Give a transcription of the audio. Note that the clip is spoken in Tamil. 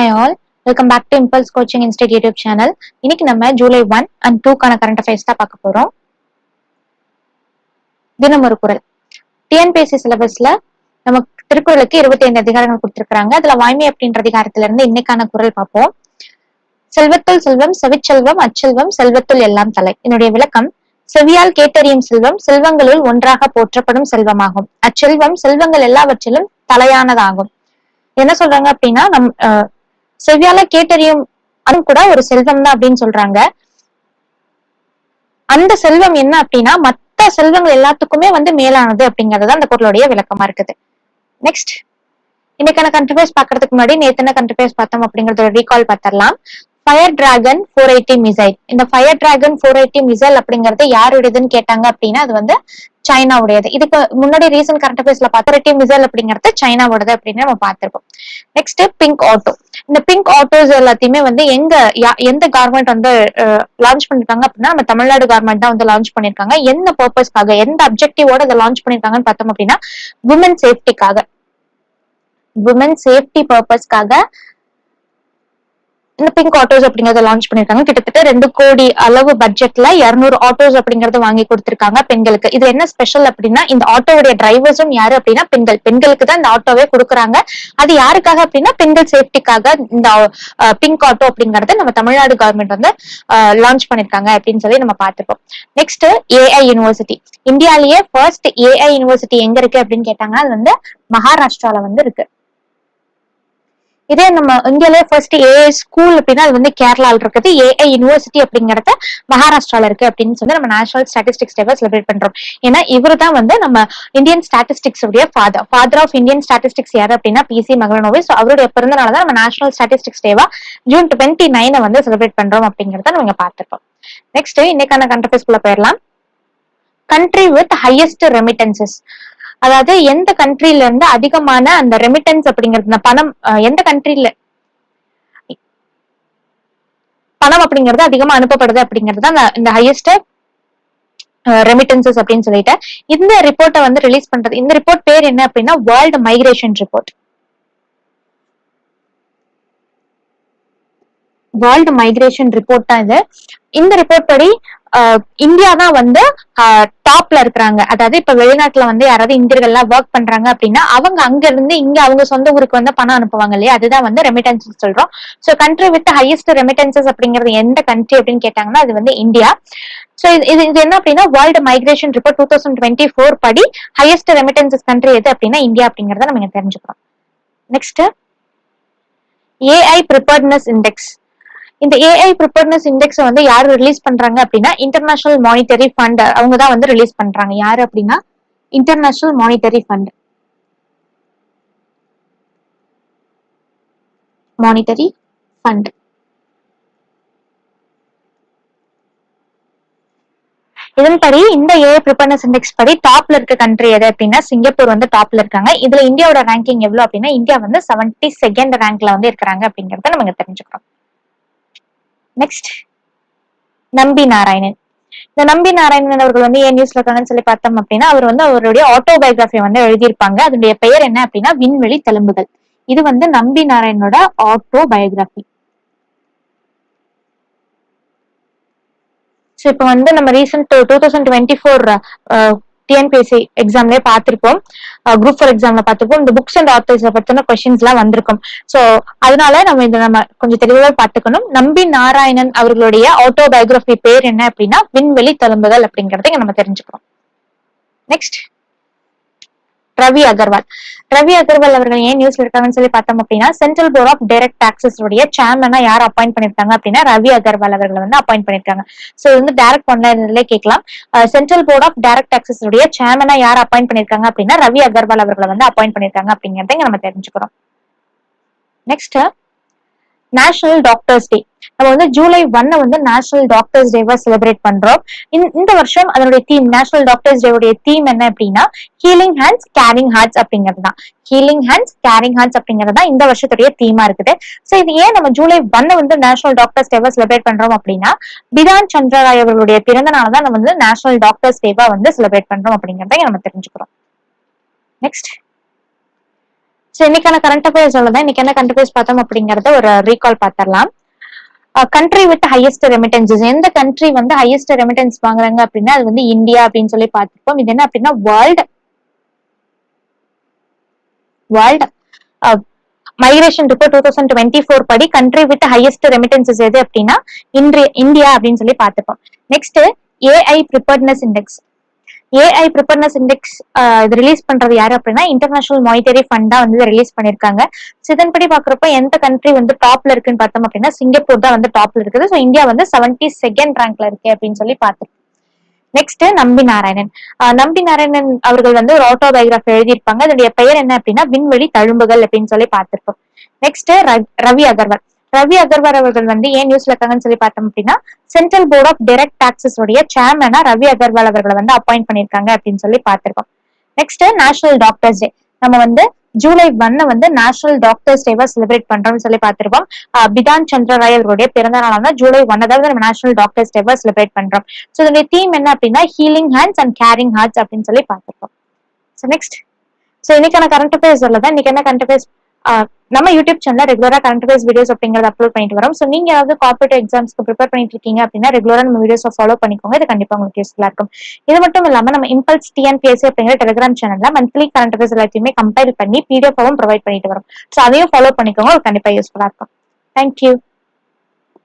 Hi all welcome back to impulse coaching institute YouTube channel இன்னைக்கு நம்ம ஜூலை ஒன் அண்ட் டூக்கான கரண்ட் அஃபேர்ஸ் தான் பார்க்க போறோம். தினம் ஒரு குரல். டிஎன்பிஎஸ்சி சிலபஸ்ல நமக்கு திருக்குறளுக்கு இருபத்தி ஐந்து அதிகாரங்கள் கொடுத்திருக்காங்க அதுல வாய்மை அப்படின்ற அதிகாரத்துல இருந்து இன்னைக்கான குரல் பார்ப்போம். செல்வத்துள் செல்வம் செவிச்செல்வம் அச்செல்வம் செல்வத்துள் எல்லாம் தலை. என்னுடைய விளக்கம் செவியால் கேட்டறியும் செல்வம் செல்வங்களுள் ஒன்றாக போற்றப்படும் செல்வமாகும். அச்செல்வம் செல்வங்கள் எல்லாவற்றிலும் தலையானதாகும். என்ன சொல்றாங்க அப்படின்னா நம் அஹ், செவ்வியால கேட்டறியும் அதுவும் கூட ஒரு செல்வம் தான் அப்படின்னு சொல்றாங்க. அந்த செல்வம் என்ன அப்படின்னா மத்த செல்வங்கள் எல்லாத்துக்குமே வந்து மேலானது அப்படிங்கறது அந்த பொருளுடைய விளக்கமா இருக்குது. நெக்ஸ்ட் இன்னைக்கான கண்ட்ரிபியூஸ் பாக்குறதுக்கு முன்னாடி நேத்தன என்ன கண்ட்ரிபியூஸ் பார்த்தோம் அப்படிங்கறத recall பார்த்திடலாம். Fire dragon four eighty missile இந்த fire dragon four eighty missile அப்படிங்கறது யாருடையதுன்னு கேட்டாங்க அப்படின்னா அது வந்து சைனாவுடையது. இதுக்கு முன்னாடி ரீசன்ட் கரண்ட் அஃபேர்ஸ்ல பார்த்தோம் மிசைல் அப்படிங்கிறது சைனாவோடது அப்படின்னு நம்ம பார்த்திருக்கோம். நெக்ஸ்ட் பிங்க் ஆட்டோ இந்த பிங்க் ஆட்டோஸ் எல்லாத்தையுமே வந்து எங்க யா- எந்த கார்மெண்ட் வந்து லான்ச் பண்ணிருக்காங்க அப்படின்னா நம்ம தமிழ்நாடு கார்மெண்ட் தான் வந்து லான்ச் பண்ணிருக்காங்க. என்ன பர்பஸ்க்காக எந்த அப்ஜெக்டிவோட இதை லான்ச் பண்ணிருக்காங்கன்னு பார்த்தோம் அப்படின்னா உமன் சேஃப்டிக்காக உமன் சேஃப்டி பர்பஸ்க்காக இந்த பிங்க் ஆட்டோஸ் அப்படிங்கறத லான்ச் பண்ணிருக்காங்க. கிட்டத்தட்ட ரெண்டு கோடி அளவு பட்ஜெட்ல 200 ஆட்டோஸ் அப்படிங்கறத வாங்கி கொடுத்திருக்காங்க பெண்களுக்கு. இது என்ன ஸ்பெஷல் அப்படின்னா இந்த ஆட்டோவுடைய டிரைவர்ஸும் யாரு அப்படின்னா பெண்கள். பெண்களுக்கு தான் இந்த ஆட்டோவே கொடுக்குறாங்க. அது யாருக்காக அப்படின்னா பெண்கள் சேஃப்டிக்காக இந்த பிங்க் ஆட்டோ அப்படிங்கறத நம்ம தமிழ்நாடு கவர்மெண்ட் வந்து லான்ச் பண்ணிருக்காங்க அப்படின்னு சொல்லி நம்ம பார்த்திருப்போம். நெக்ஸ்ட் ஏஐ யூனிவர்சிட்டி இந்தியாலேயே ஃபர்ஸ்ட் ஏஐ யூனிவர்சிட்டி எங்க இருக்கு அப்படின்னு கேட்டாங்கன்னா அது வந்து மகாராஷ்டிரால வந்து இருக்கு. இதே நம்ம இந்தியாலே ஃபர்ஸ்ட் ஏஐ ஸ்கூல் அப்படின்னா அது வந்து கேரளால இருக்குது. ஏஐ யூனிவர்சிட்டி அப்படிங்கறத மகாராஷ்டிரால இருக்கு அப்படின்னு சொல்லி நம்ம நேஷனல் ஸ்டாட்டிஸ்டிக்ஸ் டேவை செலிப்ரேட் பண்றோம். ஏன்னா இவரு தான் வந்து நம்ம இந்தியன் ஸ்டாட்டிஸ்டிக்ஸ் உடைய father father of Indian statistics யார் அப்படின்னா பிசி மகனோவி ஸோ அவருடைய பிறந்தனால தான் நம்ம நேஷனல் ஸ்டாட்டிஸ்டிக்ஸ் டேவா ஜூன் டுவெண்ட்டி நைனை வந்து செலிப்ரேட் பண்றோம் அப்படிங்கறத நம்ம இங்க நெக்ஸ்ட் இன்னைக்கான கண்ட்ரிபியூஸ்குள்ள போயிடலாம். கண்ட்ரி வித் ஹையஸ்ட் ரெமிட்டன்சஸ் அதாவது எந்த கண்ட்ரில இருந்து அதிகமான அந்த ரெமிட்டன்ஸ் அப்படிங்கிறது பணம் எந்த கண்ட்ரில பணம் அப்படிங்கிறது அதிகமா அனுப்பப்படுது அப்படிங்கிறது தான் இந்த ஹையஸ்ட் ரெமிட்டன்சஸ் அப்படின்னு சொல்லிட்டு. இந்த ரிப்போர்ட்டை வந்து ரிலீஸ் பண்றது இந்த ரிப்போர்ட் பேர் என்ன அப்படின்னா world migration report world migration report தான் இது. இந்த ரிப்போர்ட் படி இந்தியா தான் வந்து டாப்ல இருக்கிறாங்க. அதாவது இப்ப வெளிநாட்டுல வந்து யாராவது இந்தியர்கள்லாம் ஒர்க் பண்றாங்க அப்படின்னா அவங்க அங்க இருந்து இங்க அவங்க சொந்த ஊருக்கு வந்து பணம் அனுப்புவாங்க இல்லையா? அதுதான் வந்து ரெமிட்டன்சஸ் சொல்றோம். So country with highest remittances அப்படிங்கிறது எந்த கண்ட்ரி அப்படின்னு கேட்டாங்கன்னா அது வந்து இந்தியா. சோ இது இது இது என்ன அப்படின்னா world migration report two thousand twenty four படி ஹையஸ்ட் ரெமிட்டன்சஸ் கண்ட்ரி எது அப்படின்னா இந்தியா அப்படிங்கறத நம்ம தெரிஞ்சுக்கிறோம். நெக்ஸ்ட் ஏஐ ப்ரிப்பேர்ட்னஸ் இண்டெக்ஸ் இந்த ஏஐ ப்ரிப்பர்னஸ் இண்டெக்ஸ் வந்து யார் ரிலீஸ் பண்றாங்க அப்படின்னா இன்டர்நேஷனல் மானிட்டரி ஃபண்ட் அவங்க தான் வந்து ரிலீஸ் பண்றாங்க. யாரு அப்படின்னா international monetary fund monetary fund இதன்படி இந்த ஏஐ ப்ரிப்பேர்னஸ் இண்டெக்ஸ் படி டாப்ல இருக்க கண்ட்ரி எது அப்படின்னா சிங்கப்பூர் வந்து டாப்ல இருக்காங்க. இதுல இந்தியாவோட ரேங்கிங் எவ்வளவு அப்படின்னா இந்தியா வந்து செவன்டி செகண்ட் ரேங்க்ல வந்து இருக்கிறாங்க அப்படிங்கறத நம்ம தெரிஞ்சுக்கிறோம். நெக்ஸ்ட் நம்பி நாராயணன். இந்த நம்பி நாராயணன் அவர்கள் வந்து ஏன் நியூஸ்ல இருக்காங்கன்னு சொல்லி பார்த்தோம் அப்படின்னா அவர் வந்து அவருடைய ஆட்டோபயோகிராஃபி வந்து எழுதியிருப்பாங்க. அதனுடைய பெயர் என்ன அப்படின்னா விண்வெளி தழும்புகள் இது வந்து நம்பி நாராயணனோட ஆட்டோபயோகிராஃபி ஸோ இப்போ வந்து நம்ம recent two thousand twenty four TNPSC எக்ஸாம்லயே பார்த்திருப்போம். குரூப் ஃபோர் எக்ஸாம்ல பார்த்திருப்போம். இந்த புக்ஸ் அண்ட் ஆத்தர்ஸ் பத்தின கொஸ்டின்ஸ் எல்லாம் வந்திருக்கும். சோ அதனால நம்ம இதை நம்ம கொஞ்சம் தெளிவாக பார்த்துக்கணும். நம்பி நாராயணன் அவர்களுடைய ஆட்டோபயோகிராபி பேர் என்ன அப்படின்னா விண்வெளி தழும்புகள் அப்படிங்கறத நம்ம தெரிஞ்சுக்கிறோம். நெக்ஸ்ட் ரவி அகர்வால். ரவி அகர்வால் அவர்கள் ஏன் நியூஸ்ல இருக்காங்கன்னு சொல்லி பார்த்தோம் அப்படின்னா central board of direct taxes உடைய சேர்மனா யார் அப்பாயிண்ட் பண்ணிருக்காங்க அப்படின்னா ரவி அகர்வால் அவர்களை வந்து அப்பாயிண்ட் பண்ணிருக்காங்க. சோ இது வந்து டைரக்ட் பண்ணல கேட்கலாம். Central board of direct taxes உடைய சேர்மனா யார் அப்பாயிண்ட் பண்ணிருக்காங்க அப்படின்னா ரவி அகர்வால் அவர்களை வந்து அப்பாயிண்ட் பண்ணிருக்காங்க அப்படிங்கறத நம்ம தெரிஞ்சுக்கிறோம். நெக்ஸ்ட் நேஷனல் டாக்டர்ஸ் டே நம்ம வந்து ஜூலை ஒன்ன வந்து நேஷனல் டாக்டர்ஸ் டேவா செலிப்ரேட் பண்றோம். இந்த- வருஷம் அதனுடைய தீம் நேஷனல் டாக்டர்ஸ் டேவுடைய தீம் என்ன அப்படின்னா ஹீலிங் ஹேண்ட்ஸ் கேரிங் ஹார்ட்ஸ் அப்படிங்கிறது தான். ஹீலிங் ஹேண்ட்ஸ் கேரிங் ஹார்ட்ஸ் அப்படிங்கிறது தான் இந்த வருஷத்துடைய தீமா இருக்குது. சோ இது ஏன் நம்ம ஜூலை ஒன்ன வந்து நேஷனல் டாக்டர்ஸ் டேவா செலிப்ரேட் பண்றோம் அப்படின்னா பிதான் சந்திரராய் அவர்களுடைய பிறந்த நாள் தான் நம்ம வந்து நேஷனல் டாக்டர்ஸ் டேவா வந்து செலிப்ரேட் பண்றோம் அப்படிங்கறத நம்ம தெரிஞ்சுக்கிறோம். நெக்ஸ்ட் ஸோ இன்னைக்கான கரண்ட் அஃபேர்ஸ் தான் இன்னைக்கு என்ன கரண்ட் அஃபேர்ஸ் பார்த்தோம் அப்படிங்கறத ஒரு ரீகால் பார்த்துடலாம். கண்ட்ரி வித் ஹையஸ்ட் ரெமிட்டன்சஸ் எந்த கண்ட்ரி வந்து ஹையஸ்ட் ரெமிட்டன்ஸ் வாங்குறாங்க அப்படின்னா அது வந்து இந்தியா அப்படின்னு சொல்லி பார்த்துருப்போம். இது என்ன அப்படின்னா world world migration report two thousand twenty four படி கண்ட்ரி வித் ஹையஸ்ட் ரெமிட்டன்சஸ் எது அப்படின்னா இந்தியா அப்படின்னு சொல்லி பார்த்துப்போம். Next AI preparedness index AI preparedness index இது ரிலீஸ் பண்றது யாரு அப்படின்னா இன்டர்நேஷனல் மானிட்டரி ஃபண்டா வந்து ரிலீஸ் பண்ணிருக்காங்க. இதன்படி பாக்குறப்ப எந்த கண்ட்ரி வந்து டாப்ல இருக்குன்னு பார்த்தோம் அப்படின்னா சிங்கப்பூர் தான் வந்து டாப்ல இருக்குது. ஸோ இந்தியா வந்து செவன்டி செகண்ட் ரேங்க்ல இருக்கு அப்படின்னு சொல்லி பார்த்துருக்கோம். நெக்ஸ்ட் நம்பி நாராயணன். நம்பி நாராயணன் அவர்கள் வந்து ஒரு ஆட்டோபயோகிராஃபி எழுதியிருப்பாங்க. அதனுடைய பெயர் என்ன அப்படின்னா விண்வெளி தழும்புகள் அப்படின்னு சொல்லி பார்த்திருப்போம் நெக்ஸ்ட் ரவி அகர்வால். ரவி அகர்வால் அவர்கள் வந்து ஏன் நியூஸ்ல இருக்காங்கன்னு சொல்லி பார்த்தோம் அப்படின்னா central board of direct taxes உடைய சேர்மனா ரவி அகர்வால் அவர்களை வந்து அப்பாயிண்ட் பண்ணிருக்காங்க அப்படின்னு சொல்லி பார்த்திருக்கோம். நெக்ஸ்ட் நேஷனல் டாக்டர்ஸ் டே நம்ம வந்து ஜூலை ஒன்ன வந்து நேஷனல் டாக்டர்ஸ் டேவா செலிப்ரேட் பண்றோம்னு சொல்லி பார்த்திருப்போம் பிதான் சந்திர ராய் அவருடைய பிறந்த நாளான ஜூலை ஒன் அதாவது நம்ம நேஷனல் டாக்டர்ஸ் டேவா செலிப்ரேட் பண்றோம். ஸோ இதனுடைய தீம் என்ன அப்படின்னா healing hands and caring hearts அப்படின்னு சொல்லி பார்த்திருப்போம் ஸோ நெக்ஸ்ட் ஸோ இன்னைக்கான கரண்ட் அஃபேர்ஸ் தான் இன்னைக்கு என்ன கரண்ட் அஃபேர்ஸ் நம்ம யூடியூப் சேனல்ல ரெகுலரா கரண்ட் அஃபேர்ஸ் வீடியோஸ் அப்படிங்கறத அப்லோட் பண்ணிட்டு வரோம். ஸோ நீங்க ஏதாவது கார்பரேட் எக்ஸாம்ஸ்க்கு ப்ரிப்பேர் பண்ணிட்டு இருக்கீங்க அப்படின்னா ரெகுலரா நம்ம வீடியோஸ் ஃபாலோ பண்ணிக்கோங்க. இது கண்டிப்பா உங்களுக்கு யூஸ்ஃபுல்லா இருக்கும். இது மட்டும் இல்லாம நம்ம இம்பல்ஸ் டிஎன்பிஎஸ்சி அப்படிங்கிற டெலிகிராம் சேனல்ல மந்த்லி கரண்ட் அஃபேர்ஸ் எல்லாத்தையுமே கம்பைல் பண்ணி பிடிஎஃபாவும் ப்ரொவைட் பண்ணிட்டு வரோம். ஸோ அதையும் ஃபாலோ பண்ணிக்கோங்க. உங்களுக்கு கண்டிப்பா யூஸ்ஃபுல்லா இருக்கும். தேங்க்யூ